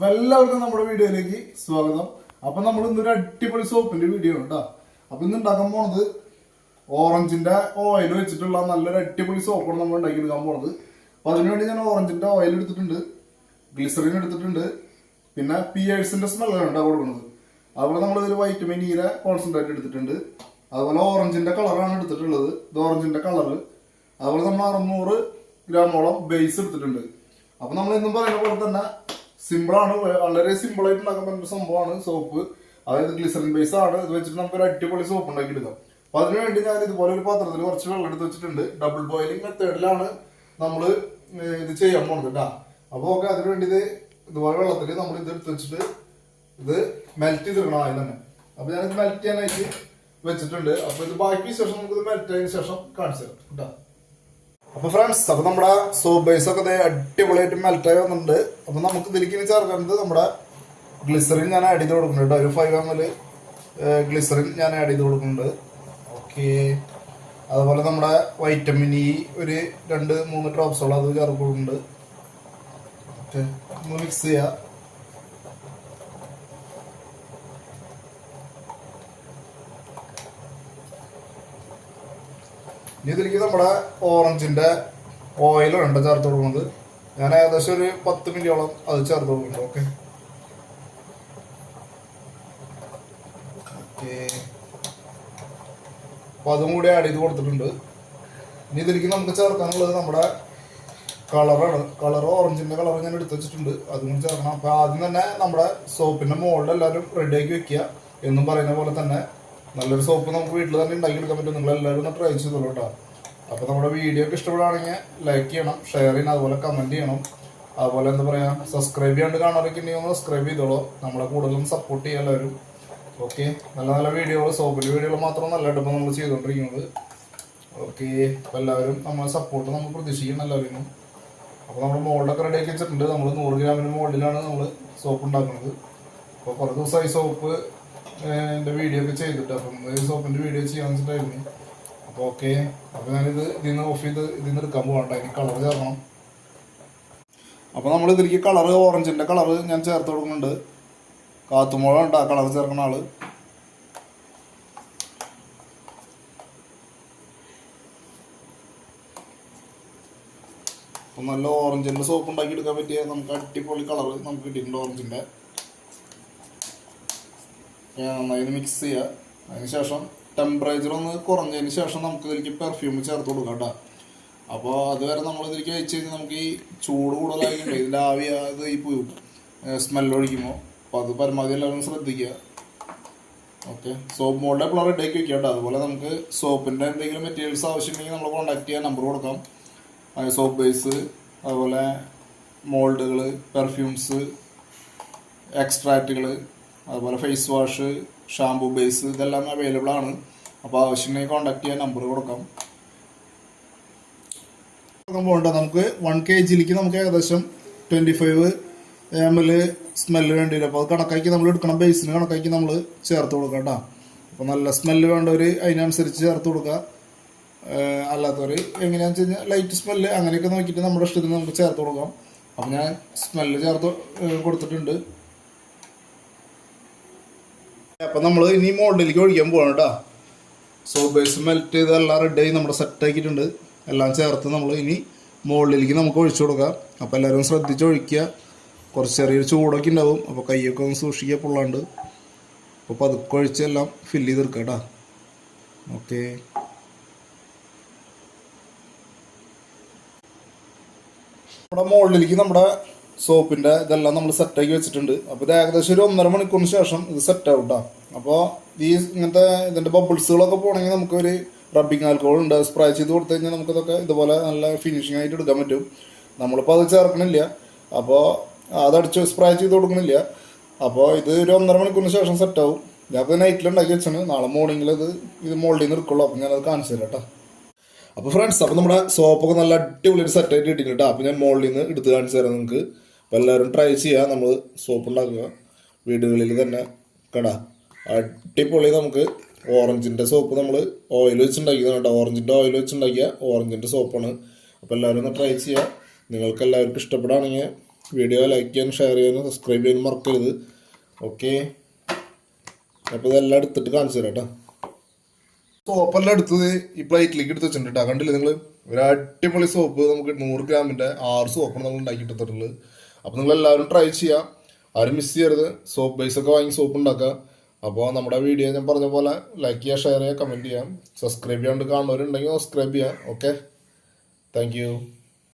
അപ്പൊ എല്ലാവർക്കും നമ്മുടെ വീഡിയോയിലേക്ക് സ്വാഗതം. അപ്പൊ നമ്മൾ ഇന്നൊരു അടിപൊളി സോപ്പിന്റെ വീഡിയോ ആണ് അപ്പൊ ഇന്ന് ഉണ്ടാക്കാൻ പോണത് ഓറഞ്ചിന്റെ ഓയിൽ വെച്ചിട്ടുള്ള നല്ലൊരു അടിപൊളി സോപ്പാണ് നമ്മൾ ഉണ്ടാക്കി ഉണ്ടാക്കിയെടുക്കാൻ പോണത്. അപ്പൊ അതിനുവേണ്ടി ഞാൻ ഓറഞ്ചിന്റെ ഓയിൽ എടുത്തിട്ടുണ്ട് ഗ്ലിസറിൻ എടുത്തിട്ടുണ്ട് പിന്നെ പിയേഴ്സിന്റെ സ്മെല്ലാണ് ഉണ്ടാ കൊടുക്കുന്നത്. അതുപോലെ നമ്മൾ ഇതിൽ വൈറ്റമിൻ ഇയുടെ കോൺസെൻട്രേറ്റ് എടുത്തിട്ടുണ്ട്. അതുപോലെ ഓറഞ്ചിന്റെ കളറാണ് എടുത്തിട്ടുള്ളത്. ഇത് ഓറഞ്ചിന്റെ കളർ അതുപോലെ നമ്മൾ അറുന്നൂറ് ഗ്രാമോളം ബേസ് എടുത്തിട്ടുണ്ട്. അപ്പൊ നമ്മൾ ഇന്നും പറയുന്ന പോലെ തന്നെ സിമ്പിൾ ആണ്. വളരെ സിമ്പിൾ ആയിട്ട് ഉണ്ടാക്കാൻ പറ്റുന്ന സംഭവമാണ് സോപ്പ് അതായത് ഗ്ലിസറിൻ ബേസ് ആണ്. ഇത് വെച്ചിട്ട് നമുക്ക് ഒരു അടിപൊളി സോപ്പ് ഉണ്ടാക്കി എടുക്കാം. അപ്പൊ അതിനുവേണ്ടി ഞാൻ ഇതുപോലെ ഒരു പാത്രത്തിൽ കുറച്ച് വെള്ളം എടുത്ത് വെച്ചിട്ടുണ്ട്. ഡബിൾ ബോയിലിംഗ് മെത്തേഡിലാണ് നമ്മൾ ഇത് ചെയ്യാൻ പോകുന്നത് കേട്ടാ അപ്പൊ ഓക്കെ അതിനുവേണ്ടി ഇത് ഇതുപോലെ വെള്ളത്തിൽ നമ്മൾ ഇത് എടുത്ത് വെച്ചിട്ട് ഇത് മെൽറ്റ് ചെയ്തെടുക്കണം ആദ്യം തന്നെ. അപ്പൊ ഞാനിത് മെൽറ്റ് ചെയ്യാനായിട്ട് വെച്ചിട്ടുണ്ട്. അപ്പൊ ഇത് ബാക്കി ശേഷം നമുക്ക് ഇത് മെൽറ്റ് ആയതിനു ശേഷം കാണിച്ചു തരാം കേട്ടോ അപ്പൊ ഫ്രണ്ട്സ് അപ്പൊ നമ്മുടെ സോപ്പ് ഒക്കെ ദേ അടിപൊളിയായിട്ട് മെൽറ്റായി വന്നിട്ടുണ്ട്. അപ്പൊ നമുക്ക് ഇതിലേക്ക് ഇനി ചേർക്കേണ്ടത് നമ്മുടെ ഗ്ലിസറിൻ ഞാൻ ആഡ് ചെയ്ത് കൊടുക്കുന്നുണ്ട് ഒരു ഫൈവ് എം എൽ ഗ്ലിസറിൻ ഞാൻ ആഡ് ചെയ്ത് കൊടുക്കുന്നുണ്ട്. ഓക്കെ അതുപോലെ നമ്മുടെ വൈറ്റമിൻ ഇ ഒരു രണ്ട് മൂന്ന് ഡ്രോപ്സ് അത് ചേർക്കുന്നുണ്ട്. ഓക്കെ മിക്സ് ചെയ്യാം. ഇനി ഇതിലേക്ക് നമ്മുടെ ഓറഞ്ചിന്റെ ഓയിലാണ് ചേർത്ത് കൊടുക്കുന്നത്. ഞാൻ ഏകദേശം ഒരു പത്ത് മിനിറ്റോളം അത് ചേർത്ത് കൊടുക്കുന്നുണ്ട്. ഓക്കെ അപ്പൊ അതും കൂടി ആഡ് ചെയ്ത് കൊടുത്തിട്ടുണ്ട്. ഇനി ഇതിലേക്ക് നമുക്ക് ചേർക്കാനുള്ളത് നമ്മുടെ കളറാണ് കളർ ഓറഞ്ചിന്റെ കളർ ഞാൻ എടുത്ത് വെച്ചിട്ടുണ്ട്. അതും കൂടി ചേർക്കണം. അപ്പൊ ആദ്യം തന്നെ നമ്മുടെ സോപ്പിന്റെ മുകളിൽ എല്ലാവരും റെഡിയാക്കി വെക്കുക. എന്നും പറയുന്ന പോലെ തന്നെ നല്ലൊരു സോപ്പ് നമുക്ക് വീട്ടിൽ തന്നെ ഉണ്ടാക്കിയെടുക്കാൻ പറ്റും. നിങ്ങൾ എല്ലാവരും ഒന്ന് ട്രൈ ചെയ്തോളൂ കേട്ടോ. അപ്പോൾ നമ്മുടെ വീഡിയോ ഒക്കെ ഇഷ്ടപ്പെടുകയാണെങ്കിൽ ലൈക്ക് ചെയ്യണം ഷെയർ ചെയ്യണം അതുപോലെ കമന്റ് ചെയ്യണം. അതുപോലെ എന്താ പറയുക സബ്സ്ക്രൈബ് ചെയ്യാണ്ട് കാണാറൊക്കെ ഒന്ന് സബ്സ്ക്രൈബ് ചെയ്തോളൂ. നമ്മളെ കൂടുതലും സപ്പോർട്ട് ചെയ്യാൻ എല്ലാവരും. ഓക്കെ നല്ല നല്ല വീഡിയോകൾ സോപ്പിന്റെ വീഡിയോകൾ മാത്രം നല്ല ഇപ്പോൾ നമ്മൾ ചെയ്തുകൊണ്ടിരിക്കുന്നത് ഓക്കെ അപ്പോൾ എല്ലാവരും നമ്മളെ സപ്പോർട്ട് നമ്മൾ പ്രതീക്ഷിക്കണം എല്ലാവരും അപ്പോൾ നമ്മൾ മോൾഡൊക്കെ ആക്കി വെച്ചിട്ടുണ്ട്. നമ്മൾ നൂറ് ഗ്രാമിന് മോൾഡിലാണ് നമ്മൾ സോപ്പ് ഉണ്ടാക്കുന്നത്. അപ്പോൾ കുറേ ദിവസമായി സോപ്പ് എന്റെ വീഡിയോ ഒക്കെ ചെയ്തിട്ട് അപ്പം ഒരു സോപ്പിന്റെ വീഡിയോ ചെയ്യാൻ വെച്ചിട്ടായിരുന്നു. അപ്പോൾ ഓക്കെ അപ്പോൾ ഞാനിത് ഇതിൽ നിന്ന് ഓഫ് ചെയ്ത് ഇതിൽ നിന്ന് എടുക്കാൻ പോകണ്ട അതിന് കളർ ചേർക്കണം. അപ്പോൾ നമ്മൾ ഇതിലേക്ക് കളർ ഓറഞ്ചിന്റെ കളർ ഞാൻ ചേർത്ത് കൊടുക്കുന്നുണ്ട്. കാത്തുമുള ഉണ്ട് ആ കളർ ചേർക്കുന്ന ആൾ നല്ല ഓറഞ്ചിന്റെ സോപ്പ് ഉണ്ടാക്കി എടുക്കാൻ പറ്റിയ നമുക്ക് അടിപൊളി കളർ നമുക്ക് കിട്ടിയിട്ടുണ്ട് ഓറഞ്ചിന്റെ നന്നായി മിക്സ് ചെയ്യുക അതിനുശേഷം ടെമ്പറേച്ചർ ഒന്ന് കുറഞ്ഞതിന് ശേഷം നമുക്ക് ഇതിലേക്ക് പെർഫ്യൂം ചേർത്ത് കൊടുക്കാം കേട്ടോ അപ്പോൾ അതുവരെ നമ്മൾ ഇതിലേക്ക് വെച്ച് കഴിഞ്ഞാൽ നമുക്ക് ഈ ചൂട് കൂടുതലായിട്ടുണ്ട്. ഇതിന്റെ ആവി അത് ഈ പോയി സ്മെല്ല് ഒഴിക്കുമ്പോൾ അപ്പോൾ അത് പരമാവധി എല്ലാവരും ശ്രദ്ധിക്കുക. ഓക്കെ സോപ്പ് മോളുടെ എപ്പോഴും റെഡി ആക്കി വെക്കാം കേട്ടോ അതുപോലെ നമുക്ക് സോപ്പിന്റെ എന്തെങ്കിലും മെറ്റീരിയൽസ് ആവശ്യമുണ്ടെങ്കിൽ നമ്മൾ കോൺടാക്ട് ചെയ്യാൻ നമ്പർ കൊടുക്കാം. സോപ്പ് ബേസ് അതുപോലെ മോൾഡുകൾ പെർഫ്യൂംസ് എക്സ്ട്രാക്റ്റുകൾ അതുപോലെ ഫേസ് വാഷ് ഷാംപൂ ബേസ് ഇതെല്ലാം അവൈലബിൾ ആണ്. അപ്പോൾ ആവശ്യമുണ്ടെങ്കിൽ കോൺടാക്ട് ചെയ്യാൻ നമ്പർ കൊടുക്കാം. പോകണ്ട നമുക്ക് വൺ കെ ജിയിലേക്ക് നമുക്ക് ഏകദേശം twenty five M L smell വേണ്ടി വരും അപ്പോൾ അത് കണക്കാക്കി നമ്മൾ എടുക്കണം ബേസിന് കണക്കാക്കി നമ്മൾ ചേർത്ത് കൊടുക്കാം കേട്ടോ. അപ്പോൾ നല്ല സ്മെല്ല് വേണ്ടവർ അതിനനുസരിച്ച് ചേർത്ത് കൊടുക്കുക. അല്ലാത്തവർ എങ്ങനെയാണെന്ന് വെച്ച് കഴിഞ്ഞാൽ ലൈറ്റ് സ്മെല്ല് അങ്ങനെയൊക്കെ നോക്കിയിട്ട് നമ്മുടെ ഇഷ്ടത്തിന് നമുക്ക് ചേർത്ത് കൊടുക്കാം. അപ്പോൾ ഞാൻ സ്മെല്ല് ചേർത്ത് കൊടുത്തിട്ടുണ്ട്. അപ്പം നമ്മൾ ഇനി മോൾഡിലേക്ക് ഒഴിക്കാൻ പോകണം കേട്ടോ സോ ബേസ് മെൽറ്റ് ചെയ്ത് എല്ലാം റെഡി ആയി നമ്മുടെ സെറ്റ് ആക്കിയിട്ടുണ്ട്. എല്ലാം ചേർത്ത് നമ്മൾ ഇനി മുകളിലേക്ക് നമുക്ക് ഒഴിച്ചു കൊടുക്കാം. അപ്പോൾ എല്ലാവരും ശ്രദ്ധിച്ച് ഒഴിക്കുക. കുറച്ച് ചെറിയൊരു ചൂടൊക്കെ ഉണ്ടാവും. അപ്പോൾ കൈയൊക്കെ ഒന്ന് സൂക്ഷിക്കുക പൊള്ളാണ്ട്. അപ്പോൾ പതുക്കെ ഒഴിച്ച് എല്ലാം ഫില്ല് ചെയ്തെടുക്കുക കേട്ടോ ഓക്കെ നമ്മുടെ മുകളിലേക്ക് നമ്മുടെ സോപ്പിന്റെ ഇതെല്ലാം നമ്മൾ സെറ്റാക്കി വെച്ചിട്ടുണ്ട്. അപ്പോൾ ഇത് ഏകദേശം ഒരു ഒന്നര മണിക്കൂറിന് ശേഷം ഇത് സെറ്റ് ആവും അപ്പോൾ ഈ ഇങ്ങനത്തെ ഇതിന്റെ ബബിൾസുകളൊക്കെ പോകണമെങ്കിൽ നമുക്കൊരു റബ്ബിങ് ആൽക്കോൾ ഉണ്ട്. സ്പ്രേ ചെയ്ത് കൊടുത്തു കഴിഞ്ഞാൽ നമുക്കിതൊക്കെ ഇതുപോലെ നല്ല ഫിനിഷിംഗ് ആയിട്ട് എടുക്കാൻ പറ്റും. നമ്മളിപ്പോൾ അത് ചേർക്കണില്ല. അപ്പോൾ അതടിച്ച് സ്പ്രേ ചെയ്ത് കൊടുക്കണില്ല. അപ്പോൾ ഇത് ഒരു ഒന്നര മണിക്കൂറിന് ശേഷം സെറ്റ് ആവും. ഞാനത് നൈറ്റിൽ ഉണ്ടാക്കി വെച്ചാണ്. നാളെ മോർണിംഗിൽ അത് ഇത് മോൾഡിൽ നിന്ന് എടുക്കുള്ളൂ. അപ്പം ഞാനത് കാണിച്ചു തരാം കേട്ടോ. അപ്പോൾ ഫ്രണ്ട്സ് അപ്പോൾ നമ്മുടെ സോപ്പൊക്കെ നല്ല അടിപൊളി ഒരു സെറ്റായിട്ട് കിട്ടിയിട്ടുണ്ട് കേട്ടോ അപ്പോൾ ഞാൻ മോളിൽ നിന്ന് എടുത്ത് കാണിച്ചു തരാം നിങ്ങൾക്ക് അപ്പോൾ എല്ലാവരും ട്രൈ ചെയ്യുക നമ്മൾ സോപ്പ് ഉണ്ടാക്കുക. വീടുകളിൽ തന്നെ കട. അടിപൊളി നമുക്ക് ഓറഞ്ചിന്റെ സോപ്പ് നമ്മൾ ഓയിൽ വെച്ചുണ്ടാക്കിയതാണ് കേട്ടോ ഓറഞ്ചിന്റെ ഓയിൽ വെച്ചുണ്ടാക്കിയ ഓറഞ്ചിന്റെ സോപ്പാണ് അപ്പോൾ എല്ലാവരും ഒന്ന് ട്രൈ ചെയ്യുക നിങ്ങൾക്ക് എല്ലാവർക്കും ഇഷ്ടപ്പെടുകയാണെങ്കിൽ വീഡിയോ ലൈക്ക് ചെയ്യാനും ഷെയർ ചെയ്യാനും സബ്സ്ക്രൈബ് ചെയ്യാനും മറക്കരുത്. ഓക്കെ അപ്പോൾ ഇതെല്ലാം എടുത്തിട്ട് കാണിച്ചു തരാം കേട്ടോ സോപ്പെല്ലാം എടുത്തത് ഈ പ്ലേറ്റിലേക്ക് എടുത്ത് വെച്ചിട്ടുണ്ട് കണ്ടില്ല നിങ്ങൾ ഒരു അടിപൊളി സോപ്പ് നമുക്ക് നൂറ് ഗ്രാമിന്റെ ആറ് സോപ്പാണ് നമ്മൾ ഉണ്ടാക്കി എടുത്തിട്ടുള്ളത്. അപ്പോൾ നിങ്ങൾ എല്ലാവരും ട്രൈ ചെയ്യാം. ആരും മിസ് ചെയ്യരുത്. സോപ്പ് ബേസ് ഒക്കെ വാങ്ങി സോപ്പ് ഉണ്ടാക്കുക അപ്പോൾ നമ്മുടെ വീഡിയോ ഞാൻ പറഞ്ഞ പോലെ ലൈക്ക് ചെയ്യുക ഷെയർ ചെയ്യുക കമന്റ് ചെയ്യാം. സബ്സ്ക്രൈബ് ചെയ്യാണ്ട് കാണുന്നവരുണ്ടെങ്കിൽ സബ്സ്ക്രൈബ് ചെയ്യാം. Okay thank